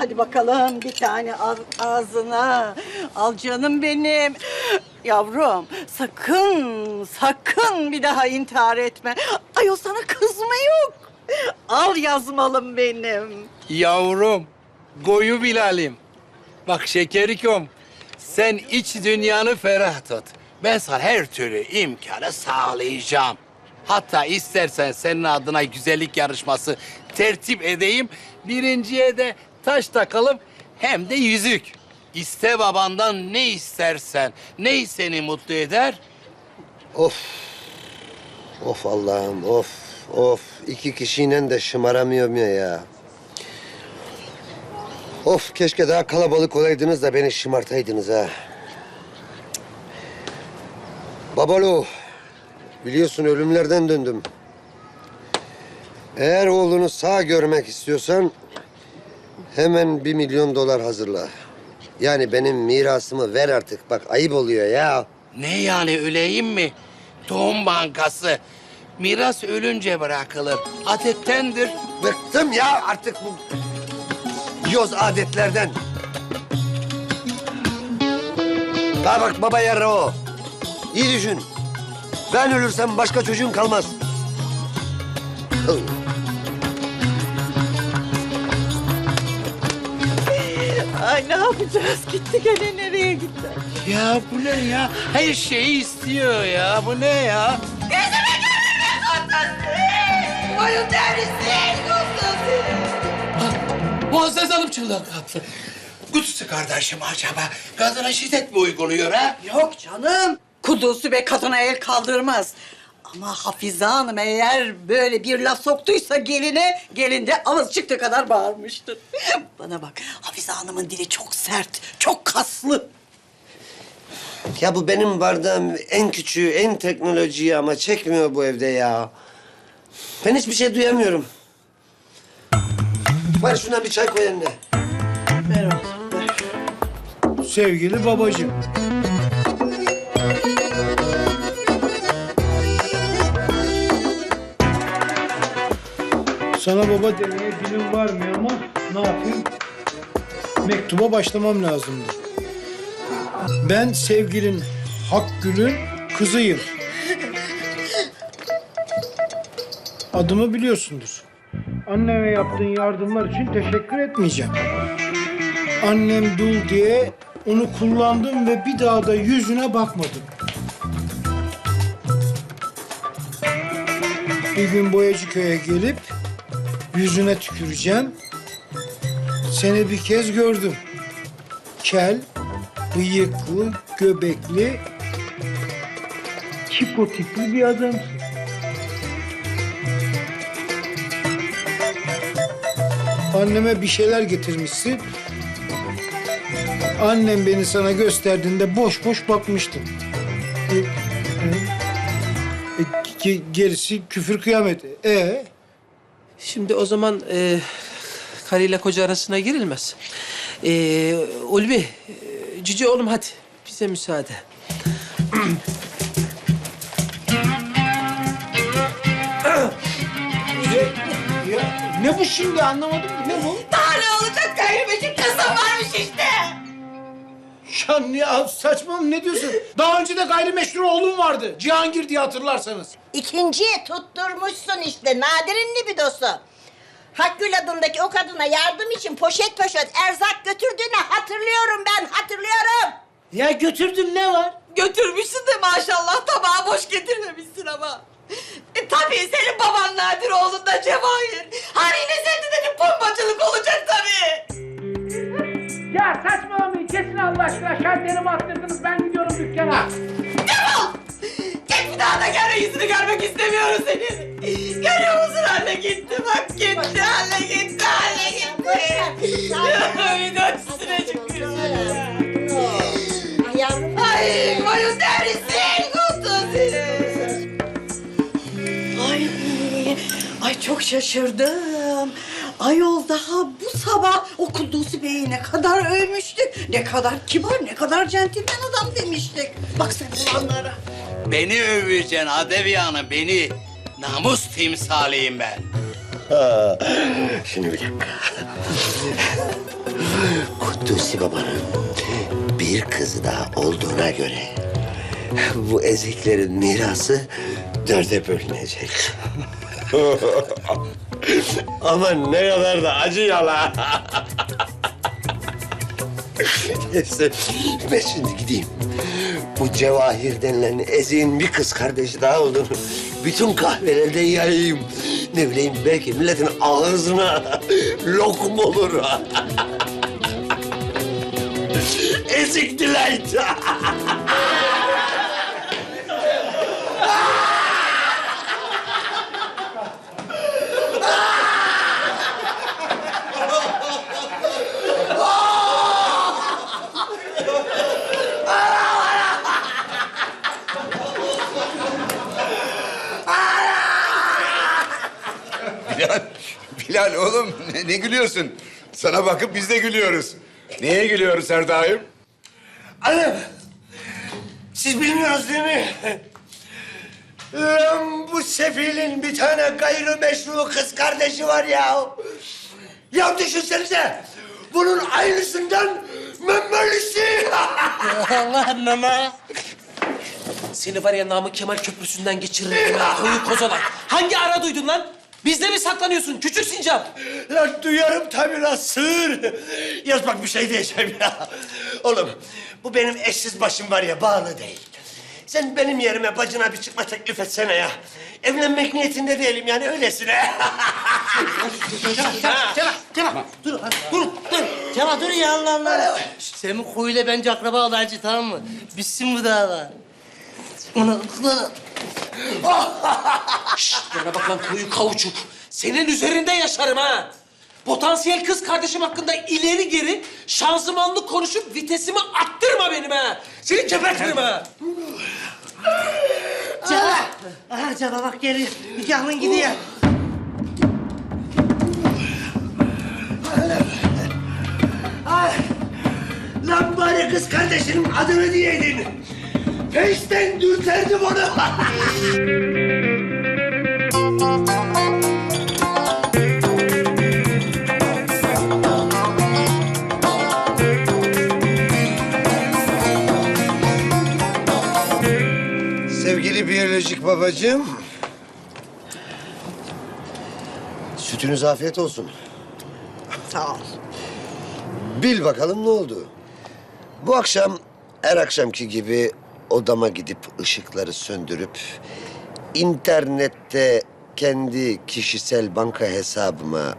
Hadi bakalım bir tane al ağzına. Al canım benim. Yavrum sakın sakın bir daha intihar etme. Ay o sana kız mı yok? Al yazmalım benim. Yavrum, koyu Bilal'im. Bak şekerikom, sen iç dünyanı ferah tut. Ben sana her türlü imkanı sağlayacağım. Hatta istersen senin adına güzellik yarışması tertip edeyim. Birinciye de taş takalım hem de yüzük. İste babandan ne istersen, ne seni mutlu eder? Of. Of Allah'ım of. Of. İki kişiyle de şımaramıyorum ya. Of keşke daha kalabalık olaydınız da beni şımartaydınız ha. Babalo. Biliyorsun ölümlerden döndüm. Eğer oğlunu sağ görmek istiyorsan hemen bir milyon dolar hazırla. Yani benim mirasımı ver artık. Bak ayıp oluyor ya. Ne yani öleyim mi? Doğum bankası. Miras ölünce bırakılır. Adettendir. Bıktım ya artık bu yoz adetlerden. Daha bak baba yarra o. İyi düşün. Ben ölürsem başka çocuğun kalmaz. Ay ne yapacağız? Gitti gene nereye gitti? Ya bu ne ya? Her şeyi istiyor ya. Bu ne ya? Boyun derisi Muazzez Hanım çığlık attı. Kutsu kardeşim acaba kadına şiddet mi uyguluyor ha? Yok canım. Kudusu be kadına el kaldırmaz. Ama Hafize Hanım eğer böyle bir laf soktuysa geline, gelin de ağız çıktığı kadar bağırmıştır. Bana bak, Hafize Hanım'ın dili çok sert, çok kaslı. Ya bu benim bardağım en küçüğü, en teknolojiyi ama çekmiyor bu evde ya. Ben hiçbir şey duyamıyorum. Ver şuna bir çay koy eline. Ver oğlum, ver. Sevgili babacığım. Sana baba demeye dilim varmıyor ama ne yapayım? Mektuba başlamam lazımdı. Ben sevgilin Hakkül'ün kızıyım. Adımı biliyorsundur. Anneme yaptığın yardımlar için teşekkür etmeyeceğim. Annem dul diye onu kullandım ve bir daha da yüzüne bakmadım. Bir gün Boyacıköy'e gelip yüzüne tüküreceğim. Seni bir kez gördüm. Kel, bıyıklı, göbekli, çipo tipli bir adamsın. Anneme bir şeyler getirmişsin. Annem beni sana gösterdiğinde boş boş bakmıştım. E, e, e, ge- gerisi küfür kıyamet. E Şimdi o zaman e, karıyla koca arasına girilmez. E, Ulvi, e, Cici oğlum hadi bize müsaade. ne bu şimdi anlamadım ki ne bu? Daha ne olacak? Gayrimeşin kızım varmış işte. Ya ne saçma ne diyorsun? Daha önce de gayrimeşru oğlum vardı. Cihangir diye hatırlarsanız. İkinciye tutturmuşsun işte Nadir'in libidosu. Hakkül adındaki o kadına yardım için poşet poşet erzak götürdüğünü hatırlıyorum ben hatırlıyorum. Ya götürdüm ne var? Götürmüşsün de maşallah tabağı boş getirmemişsin ama. E, tabii senin baban Nadir oğlun da Cevahir. Haliyle sende de bir pompacılık olacak tabii. Ya saçmalamayın kesin Allah aşkına şalterimi attırdınız ben gidiyorum dükkana. Defol! Git bir daha da gene yüzünü görmek istemiyoruz senin. Görüyor musun anne gitti bak gitti anne gitti anne gitti. Bir de üstüne çıkıyor. Ay koyun derisi kutu senin. Ay, ay çok şaşırdım. Ayol daha bu sabah o Kudüs'ü Bey'i ne kadar övmüştük. Ne kadar kibar, ne kadar centilmen adam demiştik. Bak sen olanlara. Beni öveceksin Adevi Hanım, beni. Namus timsaliyim ben. Şimdi bir dakika. Kudüs'ü babanın bir kızı daha olduğuna göre bu eziklerin mirası dörde bölünecek. Aman ne kadar da acı yala. Neyse ben şimdi gideyim. Bu Cevahir denilen eziğin bir kız kardeşi daha olduğunu bütün kahvelerde yayayım. Ne bileyim belki milletin ağzına lokum olur. Ezik Delight. Bilal, Bilal oğlum ne, ne gülüyorsun? Sana bakıp biz de gülüyoruz. Neye gülüyoruz her daim? Anam, siz bilmiyorsunuz değil mi? Lan bu sefilin bir tane gayrimeşru kız kardeşi var ya. Ya düşünsenize, bunun aynısından memmelisi. Allah mama. Seni var ya Namık Kemal Köprüsü'nden geçiririm ha. Koyu kozalak. Hangi ara duydun lan? Bizde mi saklanıyorsun küçük sincap? Lan duyarım tabii lan sığır. Yaz bak bir şey diyeceğim ya. Oğlum bu benim eşsiz başım var ya bağlı değil. Sen benim yerime bacına bir çıkma teklif etsene ya. Evlenmek niyetinde değilim yani öylesine. Ceva, Ceva. Dur, dur, dur. Ceva dur ya Allah Allah. Senin kuyuyla bence akraba olacak tamam mı? Bitsin bu dava. Onu, onu. Bana bak lan koyu kavuçuk. Senin üzerinde yaşarım ha. Potansiyel kız kardeşim hakkında ileri geri şanzımanlı konuşup vitesimi arttırma benim ha. Seni gebertirim ha. Ceva. Aha Ceva bak geliyor. Nikahın gidiyor. Lan bari kız kardeşinin adını diyeydin. Peşten dürterdim onu. Sevgili biyolojik babacığım. Sütünüz afiyet olsun. Sağ ol. Bil bakalım ne oldu? Bu akşam her akşamki gibi odama gidip ışıkları söndürüp internette kendi kişisel banka hesabıma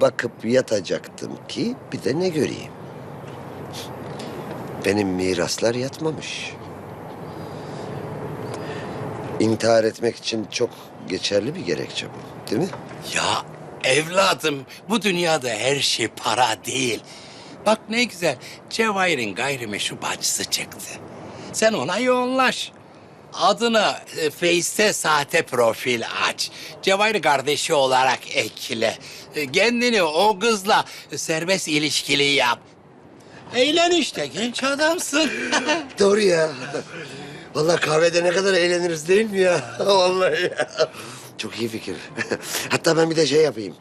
bakıp yatacaktım ki bir de ne göreyim. Benim miraslar yatmamış. İntihar etmek için çok geçerli bir gerekçe bu, değil mi? Ya evladım bu dünyada her şey para değil. Bak ne güzel Cevahir'in gayrimeşru bacısı çıktı. Sen ona yoğunlaş. Adına e, Face'te sahte profil aç. Cevahir kardeşi olarak ekle. E, Kendini o kızla serbest ilişkili yap. Eğlen işte genç adamsın. Doğru ya. Vallahi kahvede ne kadar eğleniriz değil mi ya? Vallahi ya. Çok iyi fikir. Hatta ben bir de şey yapayım.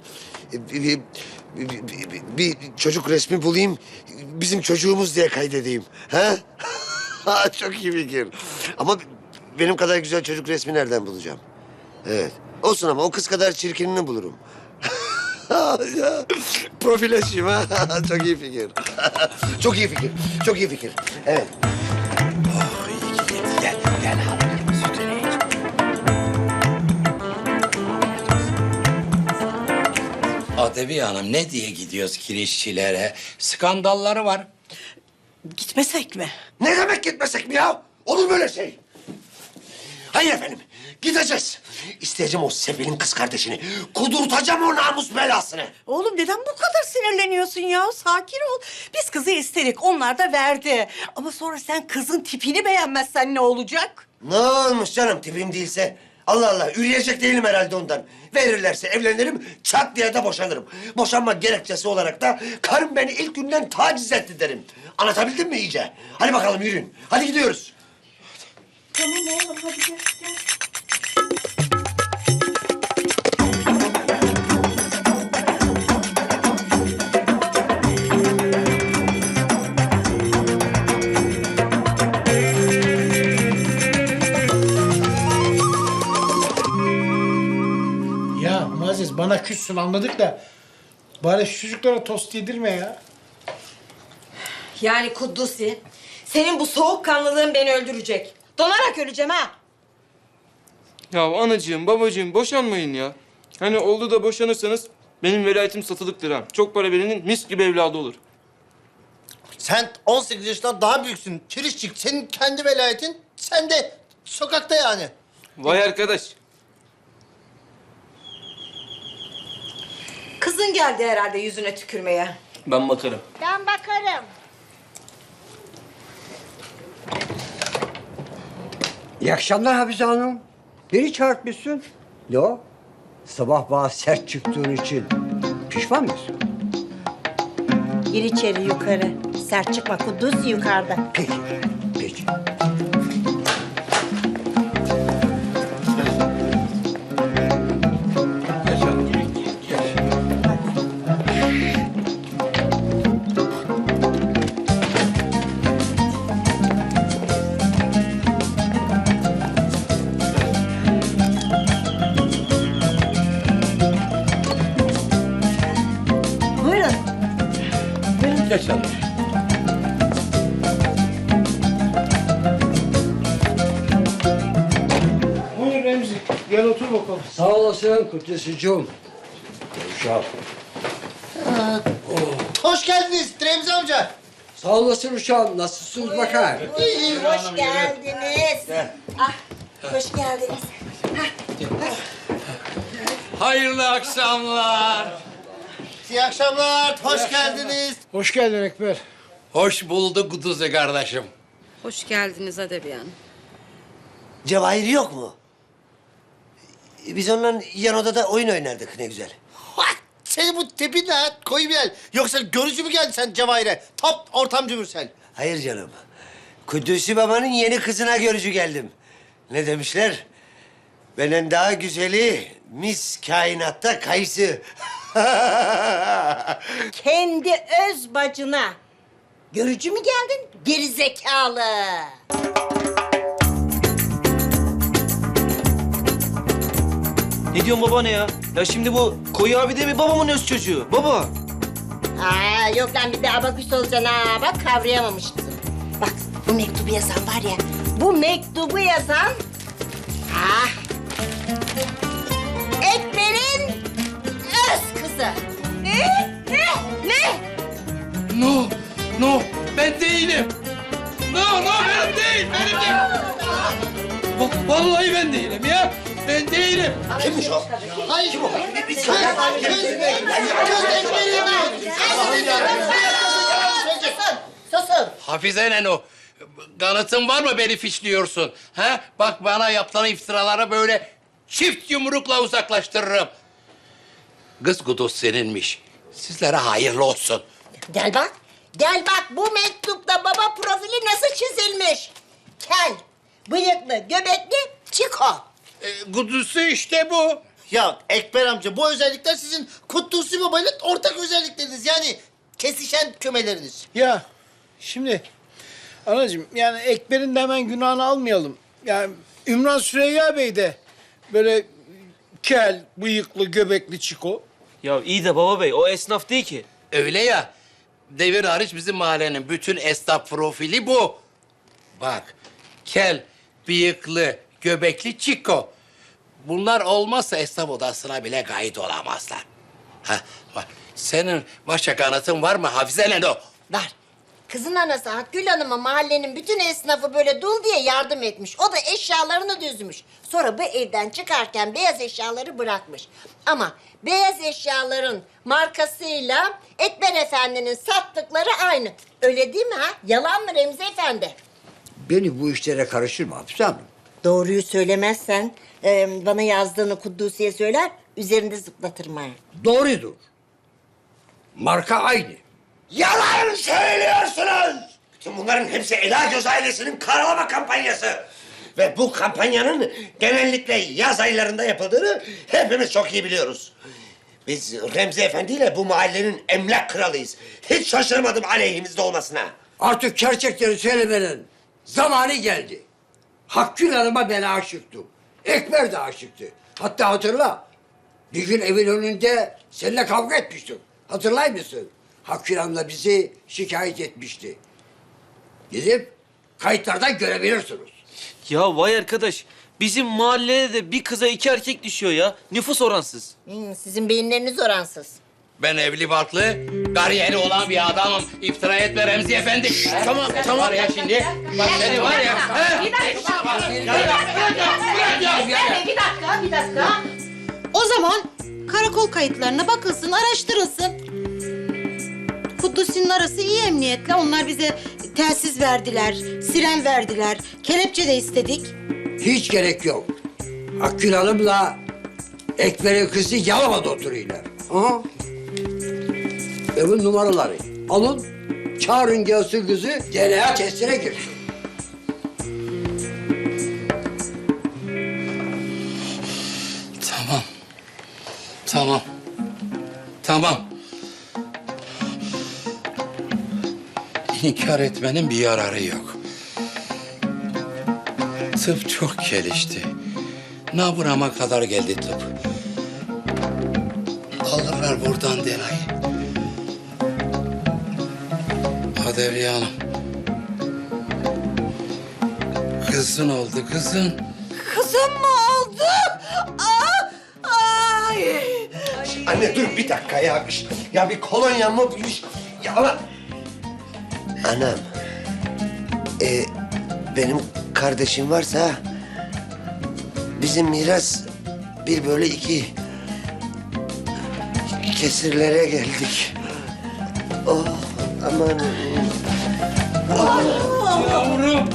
Bir, bir, bir- bir- bir çocuk resmi bulayım. Bizim çocuğumuz diye kaydedeyim. Ha? Çok iyi fikir. Ama benim kadar güzel çocuk resmi nereden bulacağım? Evet. Olsun ama o kız kadar çirkinini bulurum. Profil açayım ha. Çok iyi fikir. Çok iyi fikir. Çok iyi fikir. Evet. Gel, gel abi. Sütünü iç. Adebi Hanım ne diye gidiyoruz kirişçilere? Skandalları var. Gitmesek mi? Ne demek gitmesek mi ya? Olur böyle şey. Hayır efendim. Gideceğiz. İsteyeceğim o Sefil'in kız kardeşini. Kudurtacağım o namus belasını. Oğlum neden bu kadar sinirleniyorsun ya? Sakin ol. Biz kızı istedik, onlar da verdi. Ama sonra sen kızın tipini beğenmezsen ne olacak? Ne olmuş canım tipim değilse? Allah Allah üreyecek değilim herhalde ondan. Verirlerse evlenirim, çat diye de boşanırım. Boşanma gerekçesi olarak da karım beni ilk günden taciz etti derim. Anlatabildim mi iyice? Hadi bakalım yürüyün. Hadi gidiyoruz. Tamam oğlum hadi gel. gel. Küçüksün anladık da. Bari şu çocuklara tost yedirme ya. Yani Kuddusi, senin bu soğukkanlılığın beni öldürecek. Donarak öleceğim ha. Ya anacığım, babacığım boşanmayın ya. Hani oldu da boşanırsanız benim velayetim satılıktır ha. Çok para verenin mis gibi evladı olur. Sen 18 yaşından daha büyüksün. Kirişçik. Senin kendi velayetin sen de sokakta yani. Vay arkadaş. Kızın geldi herhalde yüzüne tükürmeye. Ben bakarım. Ben bakarım. İyi akşamlar Hafize Hanım. Beni çağırtmışsın. Ne o? Sabah bana sert çıktığın için pişman mısın? Gir içeri yukarı. Sert çıkma Kuddusi yukarıda. Peki, peki. Olasın Kudüs'ücüğüm. Uşağım. Hoş geldiniz Remzi amca. Sağ olasın uşağım. Nasılsınız bakar? Hoş geldiniz. Ah, hoş geldiniz. Hayırlı akşamlar. İyi akşamlar. Hoş geldiniz. Hoş geldin Ekber. Hoş bulduk Kuduzi kardeşim. Hoş geldiniz Adebiyan. Cevahir yok mu? Biz onunla yan odada oyun oynardık ne güzel. Senin bu tipin ne? ha? Koyu bir el. Yoksa görücü mü geldi sen Cevahir'e? Top ortamcı Mürsel. Hayır canım. Kudüs'ü babanın yeni kızına görücü geldim. Ne demişler? Benden daha güzeli mis kainatta kayısı. Kendi öz bacına. Görücü mü geldin? Gerizekalı. Ne diyorsun baba ne ya? Ya şimdi bu koyu abi değil mi babamın öz çocuğu? Baba. Aa, yok lan bir de abaküs olacaksın ha. Bak kavrayamamışsın. Bak bu mektubu yazan var ya. Bu mektubu yazan... Ah. Ekber'in öz kızı. Ne? Ne? Ne? No, no, ben değilim. No, no, benim değil, benim değil. Va- Vallahi ben değilim ya. Ben değilim. Kimmiş o? Hayır. Kim o? Köz, köz. Susun. Hafize Neno, kanıtın var mı beni fişliyorsun? Ha? Bak bana yapılan iftiraları böyle çift yumrukla uzaklaştırırım. Kız Kuduz seninmiş. Sizlere hayırlı olsun. Gel bak. Gel bak bu mektupta baba profili nasıl çizilmiş. Kel, bıyıklı, göbekli, çiko. E, Kudüs'ü işte bu. Ya Ekber amca bu özellikler sizin Kutlusi babayla ortak özellikleriniz. Yani kesişen kümeleriniz. Ya şimdi anacığım yani Ekber'in de hemen günahını almayalım. Yani Ümran Süreyya Bey de böyle kel, bıyıklı, göbekli çiko. Ya iyi de baba bey o esnaf değil ki. Öyle ya. Devir hariç bizim mahallenin bütün esnaf profili bu. Bak, kel, bıyıklı, göbekli çiko. Bunlar olmazsa esnaf odasına bile kayıt olamazlar. Ha, senin başka kanıtın var mı Hafize Neno? Var. Kızın anası Akgül Hanım'a mahallenin bütün esnafı böyle dul diye yardım etmiş. O da eşyalarını düzmüş. Sonra bu evden çıkarken beyaz eşyaları bırakmış. Ama beyaz eşyaların markasıyla Ekber Efendi'nin sattıkları aynı. Öyle değil mi ha? Yalan mı Remzi Efendi? Beni bu işlere karıştırma Hafize Hanım. Doğruyu söylemezsen e, bana yazdığını Kuddusi'ye söyler, üzerinde zıplatırım ha. Doğrudur. Marka aynı. Yalan söylüyorsunuz. Bütün bunların hepsi Ela Göz ailesinin karalama kampanyası. Ve bu kampanyanın genellikle yaz aylarında yapıldığını hepimiz çok iyi biliyoruz. Biz Remzi Efendi ile bu mahallenin emlak kralıyız. Hiç şaşırmadım aleyhimizde olmasına. Artık gerçekleri söylemenin zamanı geldi. Hakkül Hanım'a ben aşıktım. Ekber de aşıktı. Hatta hatırla, Bir gün evin önünde seninle kavga etmiştik. Hatırlay mısın? Hakkı Hanım'la bizi şikayet etmişti. Gidip kayıtlardan görebilirsiniz. Ya vay arkadaş. Bizim mahallede de bir kıza iki erkek düşüyor ya. Nüfus oransız. Hmm, sizin beyinleriniz oransız. Ben evli barklı, kariyeri olan bir adamım. İftira etme Remzi Efendi. Tamam, tamam. Var ya şimdi, bak seni var ya. he? Bir dakika, bir dakika, bir dakika. O zaman karakol kayıtlarına bakılsın, araştırılsın. Kudüs'ün arası iyi emniyetle. Onlar bize telsiz verdiler, siren verdiler, kelepçe de istedik. Hiç gerek yok. Hakkı Hanım'la Ekber'in kızı Yalova'da oturuyorlar. Aha. Evin numaraları. Alın, çağırın gelsin kızı DNA testine girsin. Tamam. Tamam. Tamam. İnkar etmenin bir yararı yok. Tıp çok gelişti. Naburama kadar geldi tıp. Alırlar buradan Adeviye Hanım. Kızın oldu kızın. Kızım mı oldu? Aa, ay. Anne dur bir dakika ya. Ya bir kolonya mı? Bir- Ya ama... Anam. E, benim kardeşim varsa... Bizim miras bir bölü iki. Kesirlere geldik. Aman. Yavrum.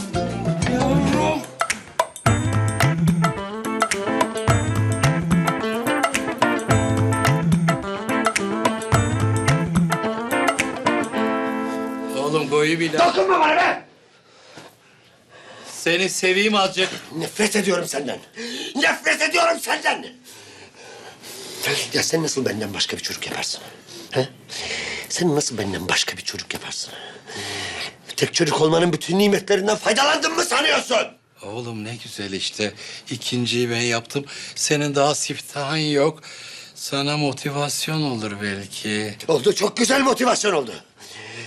Yavrum. Oğlum koyu bile. Dokunma bana be! Seni seveyim azıcık. Nefret ediyorum senden. Nefret ediyorum senden. Ya sen nasıl benden başka bir çocuk yaparsın? He? Sen nasıl benden başka bir çocuk yaparsın? Tek çocuk olmanın bütün nimetlerinden faydalandın mı sanıyorsun? Oğlum ne güzel işte. İkinciyi ben yaptım. Senin daha siftahın yok. Sana motivasyon olur belki. Oldu, çok güzel motivasyon oldu.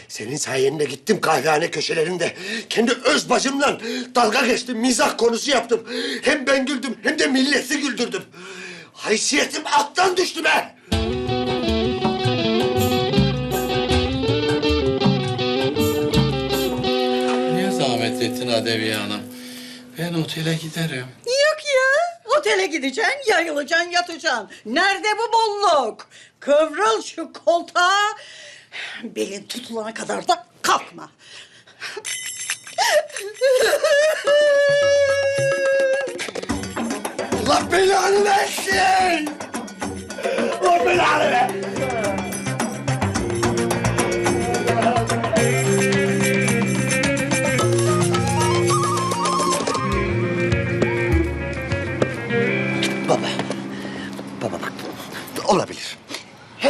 Senin sayende gittim kahvehane köşelerinde. Kendi öz bacımla dalga geçtim, mizah konusu yaptım. Hem ben güldüm hem de milleti güldürdüm. Haysiyetim alttan düştü be! Zahmet ettin Adeviye Hanım? Ben otele giderim. Yok ya. Otele gideceksin, yayılacaksın, yatacaksın. Nerede bu bolluk? Kıvrıl şu koltuğa. Belin tutulana kadar da kalkma. Allah belanı versin! Allah belanı versin!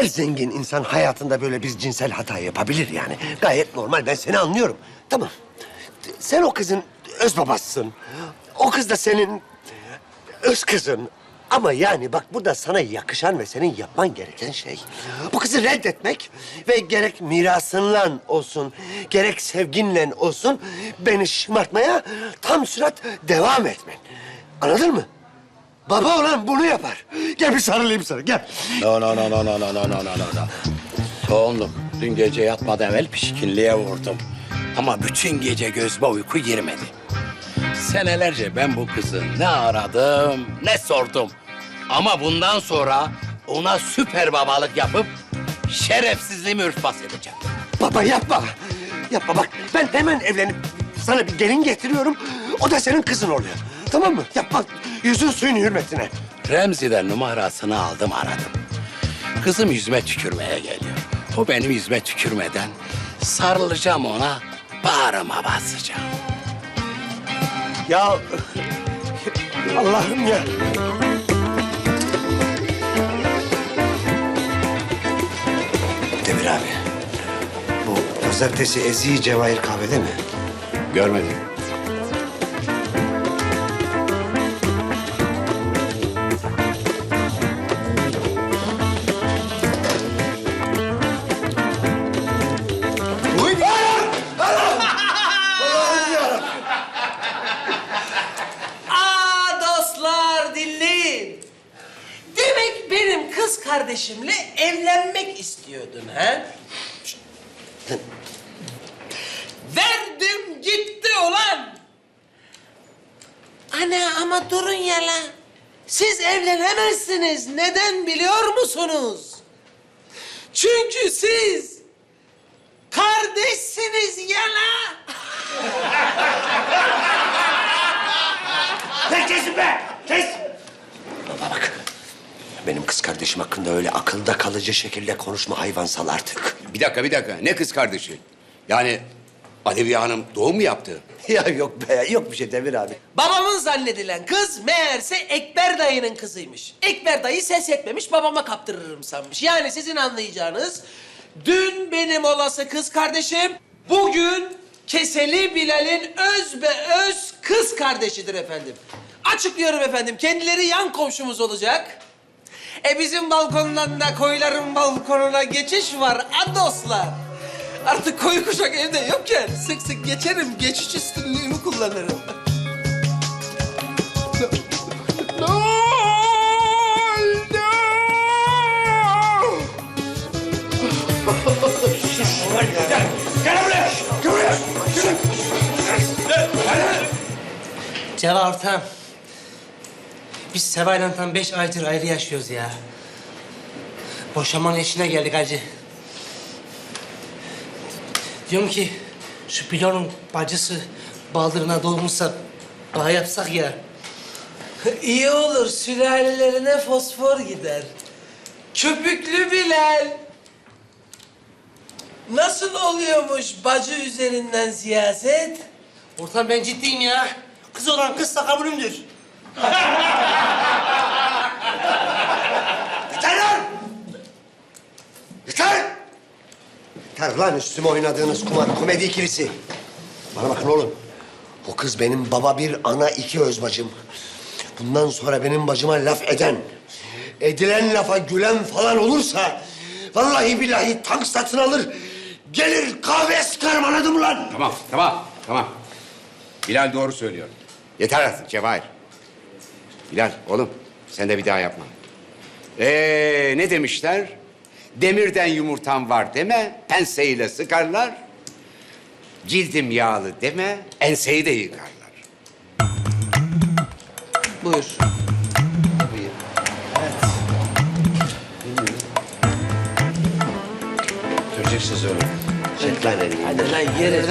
Zengin insan hayatında böyle bir cinsel hata yapabilir yani. Gayet normal, ben seni anlıyorum. Tamam, sen o kızın öz babasısın. O kız da senin öz kızın. Ama yani bak burada sana yakışan ve senin yapman gereken şey... ...bu kızı reddetmek ve gerek mirasınla olsun... ...gerek sevginle olsun... ...beni şımartmaya tam sürat devam etmen. Anladın mı? Baba olan bunu yapar. Gel bir sarılayım sana, gel. No, no, no, no, no, no, no, no, no, no. Soğunluk. Dün gece yatmadan evvel pişkinliğe vurdum. Ama bütün gece gözüme uyku girmedi. Senelerce ben bu kızı ne aradım, ne sordum. Ama bundan sonra ona süper babalık yapıp şerefsizliğimi örtbas edeceğim. Baba yapma. Yapma bak ben hemen evlenip sana bir gelin getiriyorum. O da senin kızın oluyor. Tamam mı? Yapma. Yüzün suyun hürmetine. Remzi'den numarasını aldım aradım. Kızım yüzüme tükürmeye geliyor. O benim yüzüme tükürmeden sarılacağım ona, bağrıma basacağım. Ya Allah'ım ya. Demir abi. Bu pazartesi Ezi Cevahir kahvede mi? Görmedim. Ama durun ya. Siz evlenemezsiniz. Neden biliyor musunuz? Çünkü siz kardeşsiniz ya la. Benim kız kardeşim hakkında öyle akılda kalıcı şekilde konuşma hayvansal artık. Bir dakika bir dakika. Ne kız kardeşi? Yani Aleviye Hanım doğum mu yaptı? ya yok be, yok bir şey Demir abi. Babamın zannedilen kız meğerse Ekber dayının kızıymış. Ekber dayı ses etmemiş babama kaptırırım sanmış. Yani sizin anlayacağınız dün benim olası kız kardeşim bugün Keseli Bilal'in öz be öz kız kardeşidir efendim. Açıklıyorum efendim kendileri yan komşumuz olacak. E bizim balkondan da koyların balkonuna geçiş var a dostlar. Artık koyu kuşak evde yokken sık sık geçerim, geçiş üstünlüğümü kullanırım. Ceva ortam. Biz Seva'yla tam beş aydır ayrı yaşıyoruz ya. Boşanmanın eşine geldik hacı. Diyorum ki şu pilonun bacısı baldırına dolmuşsa daha yapsak ya. İyi olur sülalelerine fosfor gider. Köpüklü Bilal. Nasıl oluyormuş bacı üzerinden siyaset? Ortam ben ciddiyim ya. Kız olan kız kabulümdür. Yeter lan! Yeter! Yeter lan üstüme oynadığınız kumar, komedi ikilisi. Bana bakın oğlum. O kız benim baba bir, ana iki öz bacım. Bundan sonra benim bacıma laf eden, edilen lafa gülen falan olursa... ...vallahi billahi tank satın alır, gelir kahve sıkarım anladın mı lan? Tamam tamam tamam. Bilal doğru söylüyor. Yeter artık Cevahir. Bilal oğlum sen de bir daha yapma. Ee, ne demişler? Demirden yumurtam var deme, penseyle sıkarlar. Cildim yağlı deme, enseyi de yıkarlar. Buyur. Göreceksiniz öyle. Çek lan elini. Hadi lan yere.